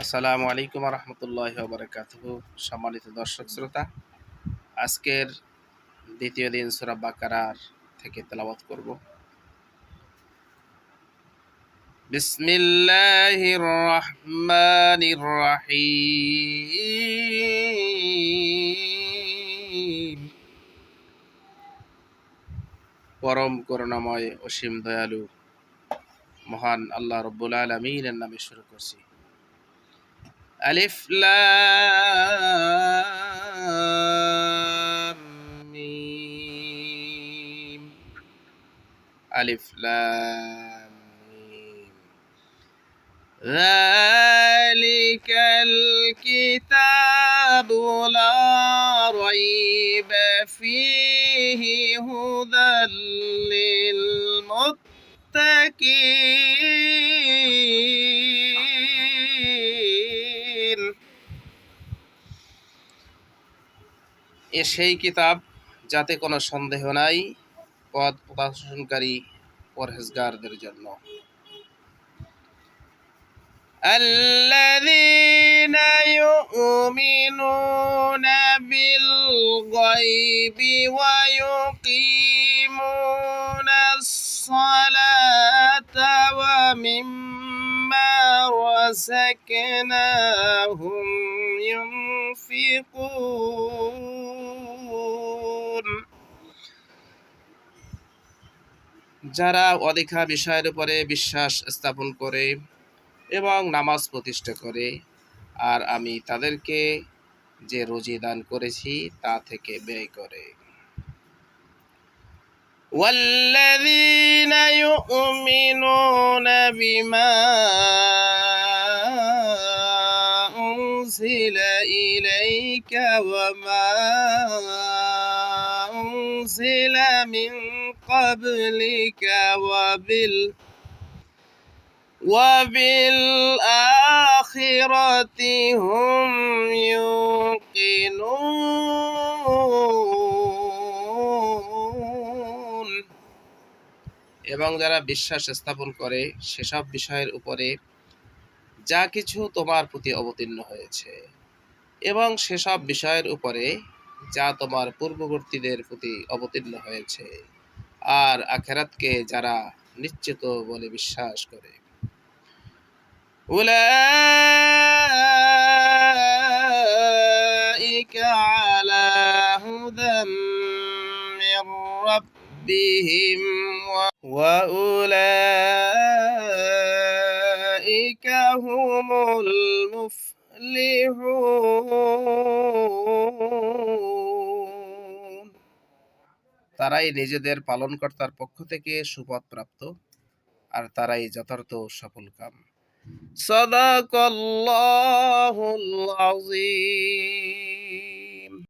আসসালামু আলাইকুম রহমতুল্লাহ বারকাত সম্মানিত দর্শক শ্রোতা, আজকের দ্বিতীয় দিন সুরা বাকারার থেকে তেলাওয়াত করব। বিসমিল্লাহির রহমানির রহিম পরম করুণাময় অসীম দয়ালু, মহান আল্লাহ রব্বুল আলমিনের নামে শুরু করছি। ألف لام ميم. ألف لام ميم. ذلك الكتاب لا ريب فيه هدى للمتقين. এ সেই কিতাব যাতে কোনো সন্দেহ নাই পথ প্রদর্শনকারী পরহেজগারদের জন্য الذين يؤمنون بالغيب ويقيمون الصلاة ومما رزقناهم ينفقون যারা অদেখা বিষয়ের উপরে বিশ্বাস স্থাপন করে এবং নামাজ প্রতিষ্ঠা করে আর আমি তাদেরকে যে রুজি দান করেছি তা থেকে ব্যয় করে والذين يؤمنون بما أنزل إليك وما أنزل من قبلك وبال وبالآخرة هم يوقنون এবং যারা বিশ্বাস স্থাপন করে সেসব বিষয়ের উপরে যা কিছু তোমার প্রতি অবতীর্ণ হয়েছে এবং সেসব বিষয়ের উপরে যা তোমার পূর্ববর্তীদের প্রতি অবতীর্ণ হয়েছে আর আখেরাতকে যারা নিশ্চিত বলে বিশ্বাস করে أولئك على هدى من ربهم و- وأولئك هم المفلحون তারাই নিজেদের পালনকর্তার পক্ষ থেকে সুপথ প্রাপ্ত আর তারাই যথার্থ সফল কাম। সদা আজিম